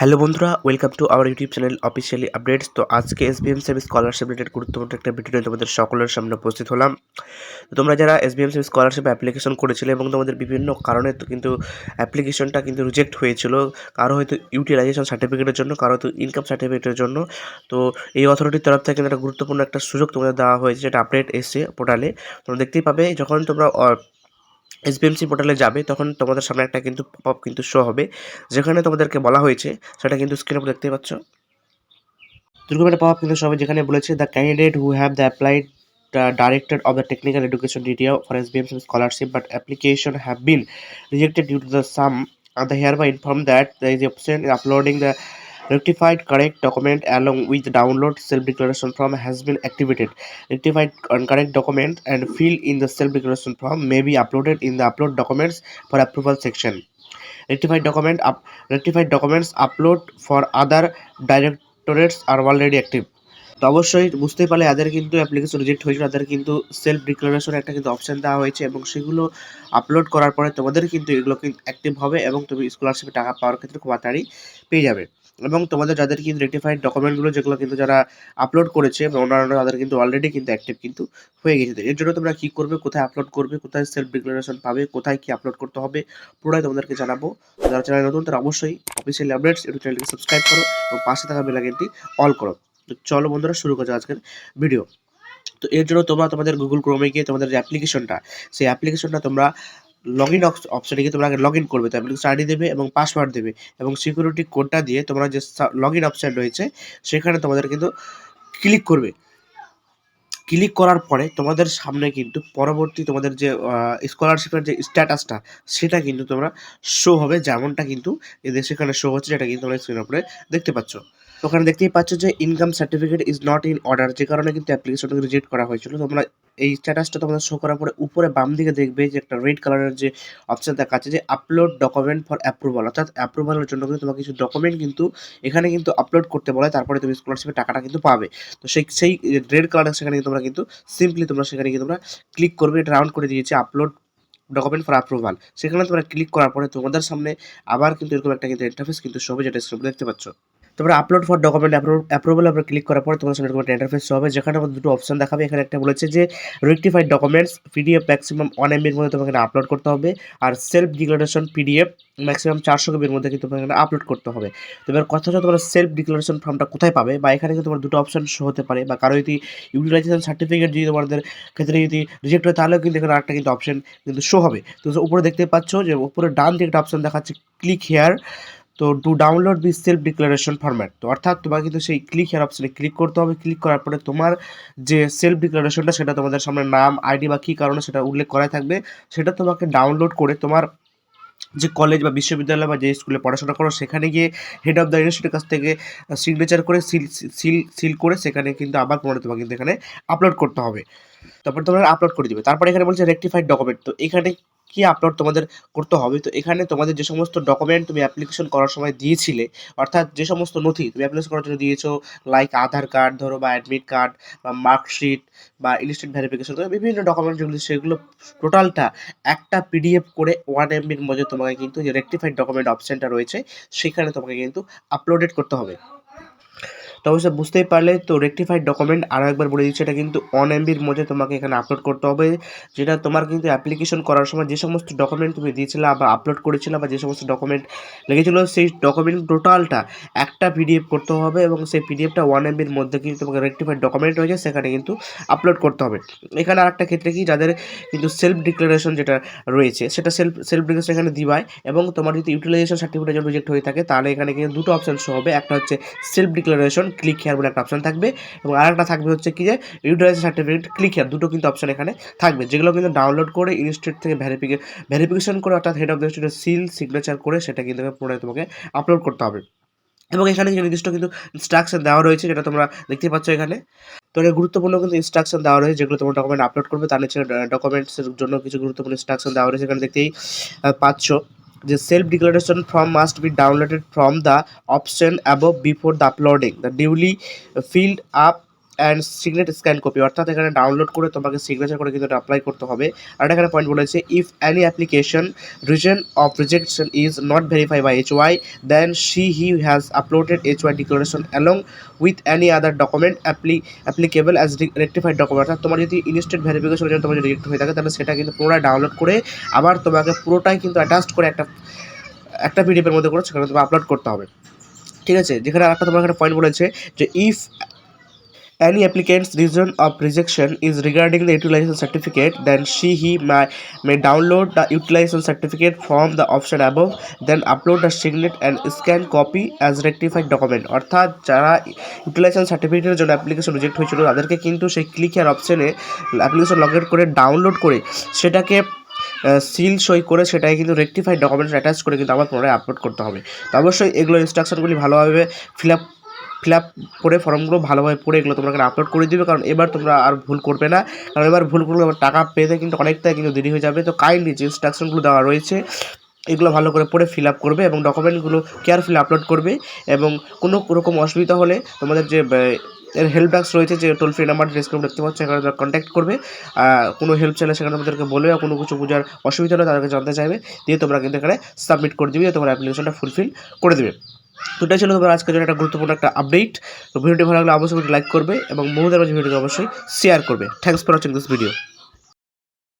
Hello বন্ধুরা welcome to our YouTube channel officially updates তো আজকে S B M service scholarship related গুরুত্বপূর্ণ একটা ভিডিও তোমাদের সকলের সামনে উপস্থিত হলাম তোমরা যারা S B M service scholarship application করেছিলে এবং তোমাদের বিভিন্ন কারণে তো কিন্তু অ্যাপ্লিকেশনটা কিন্তু রিজেক্ট হয়েছিল কারো হয়তো ইউটিলাইজেশন সার্টিফিকেটের জন্য কারো হয়তো ইনকাম সার্টিফিকেটের জন্য তো এই অথরিটির তরফ থেকে কিন্তু একটা গুরুত্বপূর্ণ একটা সুযোগ তোমাদের দেওয়া হয়েছে যেটা আপডেট এসছে পোর্টালে তোমরা দেখতেই পাবে যখন তোমরা এসবিএমসি পোর্টালে যাবে তখন তোমাদের সামনে একটা কিন্তু পপ আপ কিন্তু শো হবে যেখানে তোমাদেরকে বলা হয়েছে সেটা কিন্তু স্ক্রিনে দেখতে পাচ্ছ দুর্গম একটা পপ আপ কিন্তু সবাই যেখানে বলেছে the candidate who have the applied the director of the technical education DTO for SBMC scholarship but application have been rejected due to the sum and they hereby informed that there is option in uploading the Rectified correct document along with download self-declaration form has been activated. Rectified correct document and fill in the self-declaration form may be uploaded in the upload documents for approval section. Rectified document up rectified documents upload for other directorates are already active. তো অবশ্যই বুঝতে পারলে তাদের কিন্তু application reject হয়েছিল তাদের কিন্তু self declaration একটা কিন্তু অপশান দেওয়া হয়েছে এবং সেগুলো আপলোড করার পরে তোমাদের কিন্তু এগুলো কিন্তু অ্যাক্টিভ হবে এবং তুমি স্কলারশিপে টাকা পাওয়ার ক্ষেত্রে খুব তাড়াতাড়ি পেয়ে যাবে এবং তোমাদের যাদের কিন্তু রেটিফাইড ডকুমেন্টগুলো যেগুলো কিন্তু যারা আপলোড করেছে বা অন্যান্য তাদের কিন্তু অলরেডি কিন্তু অ্যাক্টিভ কিন্তু হয়ে গেছে এর জন্য তোমরা কী করবে কোথায় আপলোড করবে কোথায় সেলফ ডিক্লারেশন পাবে কোথায় কী আপলোড করতে হবে পুরোটাই তোমাদেরকে জানাবো যারা চ্যানেল নতুন তারা অবশ্যই অফিসিয়াল আপডেটস ইউটিউব চ্যানেলকে সাবস্ক্রাইব করো এবং পাশে থাকা কিন্তু অল করো তো চলো বন্ধুরা শুরু করছো আজকের ভিডিও তো এর জন্য তোমরা তোমাদের গুগল ক্রোমে গিয়ে তোমাদের যে অ্যাপ্লিকেশনটা সেই অ্যাপ্লিকেশনটা তোমরা লগ ইন অপশানে গিয়ে তোমরা আগে লগ ইন করবে তারপরে আইডি দেবে এবং পাসওয়ার্ড দেবে এবং সিকিউরিটি কোডটা দিয়ে তোমরা যে লগ ইন অপশান রয়েছে সেখানে তোমাদের কিন্তু ক্লিক করবে ক্লিক করার পরে তোমাদের সামনে কিন্তু পরবর্তী তোমাদের যে স্কলারশিপের যে স্ট্যাটাসটা সেটা কিন্তু তোমরা শো হবে যেমনটা কিন্তু এদের সেখানে শো হচ্ছে যেটা কিন্তু তোমরা স্ক্রিনের উপরে দেখতে পাচ্ছ ওখানে দেখতেই পাচ্ছ যে income certificate is not in order যে কারণে কিন্তু অ্যাপ্লিকেশনটাকে রিজেক্ট করা হয়েছিল তোমরা এই স্ট্যাটাসটা তোমাদের শো করার পরে উপরে বাম দিকে দেখবে যে একটা রেড কালারের যে অপশান দেখা আছে যে আপলোড ডকুমেন্ট ফর অ্যাপ্রুভাল অর্থাৎ অ্যাপ্রুভালের জন্য কিন্তু তোমাকে কিছু ডকুমেন্ট কিন্তু এখানে কিন্তু আপলোড করতে বলে তারপরে তুমি স্কলারশিপের টাকাটা কিন্তু পাবে তো সেই সেই রেড কালারের সেখানে তোমরা কিন্তু সিম্পলি তোমরা সেখানে কিন্তু তোমরা ক্লিক করবে এটা রাউন্ড করে দিয়েছে আপলোড ডকুমেন্ট ফর অ্যাপ্রুভাল সেখানে তোমরা ক্লিক করার পরে তোমাদের সামনে আবার কিন্তু এরকম একটা কিন্তু ইন্টারফেস কিন্তু সবুজ যেটা দেখতে পাচ্ছ তোমরা আপলোড ফর ডকুমেন্ট অ্যাপ্রুভাল আমরা ক্লিক করার পরে তোমার সঙ্গে একটা ইন্টারফেস হবে যেখানে আমাদের দুটো অপশন দেখাবে এখানে একটা বলেছে যে rectified documents PDF maximum one এমবির মধ্যে তোমাকে আপলোড করতে হবে আর সেলফ ডিক্লারেশন পিডিএফ ম্যাক্সিমাম চারশো কপির মধ্যে কিন্তু তোমাকে আপলোড করতে হবে তো এবার কথা হচ্ছে তোমার সেলফ ডিক্লারেশন ফর্মটা কোথায় পাবে বা এখানে কিন্তু তোমার দুটো অপশন হতে পারে বা কারো যদি ইউটিলাইজেশন সার্টিফিকেট যদি তোমাদের ক্ষেত্রে যদি রিজেক্ট হয় তাহলেও কিন্তু এখানে আরেকটা কিন্তু অপশন কিন্তু শো হবে তো উপরে দেখতে পাচ্ছ যে উপরে ডান দিকে একটা অপশন দেখাচ্ছে ক্লিক হেয়ার তো to download this self declaration format তো অর্থাৎ তোমাকে কিন্তু সেই ক্লিক হেয়ার অপশনে ক্লিক করতে হবে ক্লিক করার পরে তোমার যে সেলফ ডিক্লারেশনটা সেটা তোমাদের সামনে নাম আইডি বা কী কারণে সেটা উল্লেখ করাই থাকবে সেটা তোমাকে ডাউনলোড করে তোমার যে কলেজ বা বিশ্ববিদ্যালয় বা যে স্কুলে পড়াশোনা করো সেখানে গিয়ে হেড অফ দ্য ইউনিভার্সিটির কাছ থেকে সিগনেচার করে সিল সিল সিল করে সেখানে কিন্তু আবার পুনরায় তোমাকে কিন্তু এখানে আপলোড করতে হবে তারপর তোমরা আপলোড করে দেবে তারপর এখানে বলছে রেকটিফাইড ডকুমেন্ট তো এখানে কি আপলোড তোমাদের করতে হবে তো এখানে তোমাদের যে সমস্ত ডকুমেন্ট তুমি অ্যাপ্লিকেশন করার সময় দিয়েছিলে অর্থাৎ যে সমস্ত নথি তুমি অ্যাপ্লিকেশন করার জন্য দিয়েছো লাইক আধার কার্ড ধরো বা অ্যাডমিট কার্ড বা মার্কশিট বা ইনস্টেন্ট ভেরিফিকেশন বিভিন্ন ডকুমেন্ট যেগুলো সেগুলো টোটালটা একটা পিডিএফ করে ওয়ান এমবির মধ্যে তোমাকে কিন্তু যে রেকটিফাইড ডকুমেন্ট অপশানটা রয়েছে সেখানে তোমাকে কিন্তু আপলোডেড করতে হবে তো অবশ্যই বুঝতেই পারলে তো রেকটিফাইড ডকুমেন্ট আরও একবার বলে দিচ্ছে এটা কিন্তু অন এমবির মধ্যে তোমাকে এখানে আপলোড করতে হবে যেটা তোমার কিন্তু অ্যাপ্লিকেশন করার সময় যে সমস্ত ডকুমেন্ট তুমি দিয়েছিলে বা আপলোড করেছিলে বা যে সমস্ত ডকুমেন্ট লেগেছিল সেই ডকুমেন্ট টোটালটা একটা পিডিএফ করতে হবে এবং সেই পিডিএফটা ওয়ান এমবির মধ্যে কিন্তু তোমাকে রেকটিফাইড ডকুমেন্ট রয়েছে সেখানে কিন্তু আপলোড করতে হবে এখানে আরেকটা ক্ষেত্রে কি যাদের কিন্তু সেলফ ডিক্লারেশন যেটা রয়েছে সেটা সেলফ সেলফ ডিক্লারেশন এখানে দিবায় এবং তোমার যদি ইউটিলাইজেশন সার্টিফিকেট যখন রিজেক্ট হয়ে থাকে তাহলে এখানে কিন্তু দুটো অপশান শো হবে একটা হচ্ছে সেলফ ডিক্লারেশন ক্লিক হেয়ার বলে একটা অপশান থাকবে এবং আর একটা থাকবে হচ্ছে কি যে ইউটিলাইজেশন সার্টিফিকেট ক্লিক হেয়ার দুটো কিন্তু অপশান এখানে থাকবে যেগুলো কিন্তু ডাউনলোড করে ইনস্টিটিউট থেকে ভেরিফিকে ভেরিফিকেশন করে অর্থাৎ head of the institute seal signature করে সেটা কিন্তু পুনরায় তোমাকে আপলোড করতে হবে এবং এখানে নির্দিষ্ট কিন্তু ইনস্ট্রাকশন দেওয়া রয়েছে যেটা তোমরা দেখতে পাচ্ছ এখানে তো এটা গুরুত্বপূর্ণ কিন্তু ইনস্ট্রাকশন দেওয়া রয়েছে যেগুলো তোমার ডকুমেন্ট আপলোড করবে তার নিচে ডকুমেন্টসের জন্য কিছু গুরুত্বপূর্ণ ইনস্ট্রাকশন দেওয়া রয়েছে এখানে দেখতেই পাচ্ছ The self-declaration form must be downloaded from the option above before the uploading. The newly filled up and signed scan copy অর্থাৎ এখানে ডাউনলোড করে তোমাকে সিগনেচার করে কিন্তু এটা অ্যাপ্লাই করতে হবে আর এখানে পয়েন্ট বলেছে if any application reason of rejection is not verify by H O I then she he has uploaded H O I declaration along with any other document অ্যাপ্লি applicable as rectified document অর্থাৎ তোমার যদি instant verification যদি তোমার যদি reject হয়ে থাকে তাহলে সেটা কিন্তু পুরোটাই ডাউনলোড করে আবার তোমাকে পুরোটাই কিন্তু অ্যাটাচ করে একটা একটা পিডিএফের মধ্যে করে সেখানে তোমাকে আপলোড করতে হবে ঠিক আছে যেখানে আরেকটা তোমার এখানে পয়েন্ট বলেছে যে if any applicant's reason of rejection is regarding the utilization certificate then she he may, may download the utilization certificate from the option above then upload the signet and scan copy as rectified document অর্থাৎ যারা utilisation সার্টিফিকেটের জন্য application reject হয়েছিল তাদেরকে কিন্তু সেই ক্লিকের অপশনে অ্যাপ্লিকেশন লগ আউট করে ডাউনলোড করে সেটাকে সিল সই করে সেটাকে কিন্তু রেকটিফাইড ডকুমেন্টস অ্যাটাচ করে কিন্তু আবার পুনরায় আপলোড করতে হবে তো অবশ্যই এগুলো ইনস্ট্রাকশনগুলি ভালোভাবে ফিল আপ ফিল আপ করে ফর্মগুলো ভালোভাবে পড়ে এগুলো তোমরা এখানে আপলোড করে দিবে কারণ এবার তোমরা আর ভুল করবে না কারণ এবার ভুল করলে টাকা পেতে কিন্তু অনেকটাই কিন্তু দেরি হয়ে যাবে তো কাইন্ডলি যে ইনস্ট্রাকশনগুলো দেওয়া রয়েছে এগুলো ভালো করে পড়ে ফিল আপ করবে এবং ডকুমেন্টগুলো কেয়ারফুলি আপলোড করবে এবং কোনো রকম অসুবিধা হলে তোমাদের যে এর হেল্প ডাক্স রয়েছে যে টোল ফ্রি নাম্বার ডিসক্রিপশন দেখতে পাচ্ছ এখানে তারা কন্ট্যাক্ট করবে কোনো হেল্প চাইলে সেখানে তোমাদেরকে বলবে কোনো কিছু বোঝার অসুবিধা হলে তাদেরকে জানতে চাইবে দিয়ে তোমরা কিন্তু এখানে সাবমিট করে দিবে তোমরা অ্যাপ্লিকেশনটা ফুলফিল করে দেবে তো এটাই ছিল তোমার আজকের জন্য একটা গুরুত্বপূর্ণ একটা আপডেট তো ভিডিওটি ভালো লাগলে অবশ্যই লাইক করবে এবং বন্ধুদের মাঝে ভিডিওটি অবশ্যই শেয়ার করবে thanks for watching this video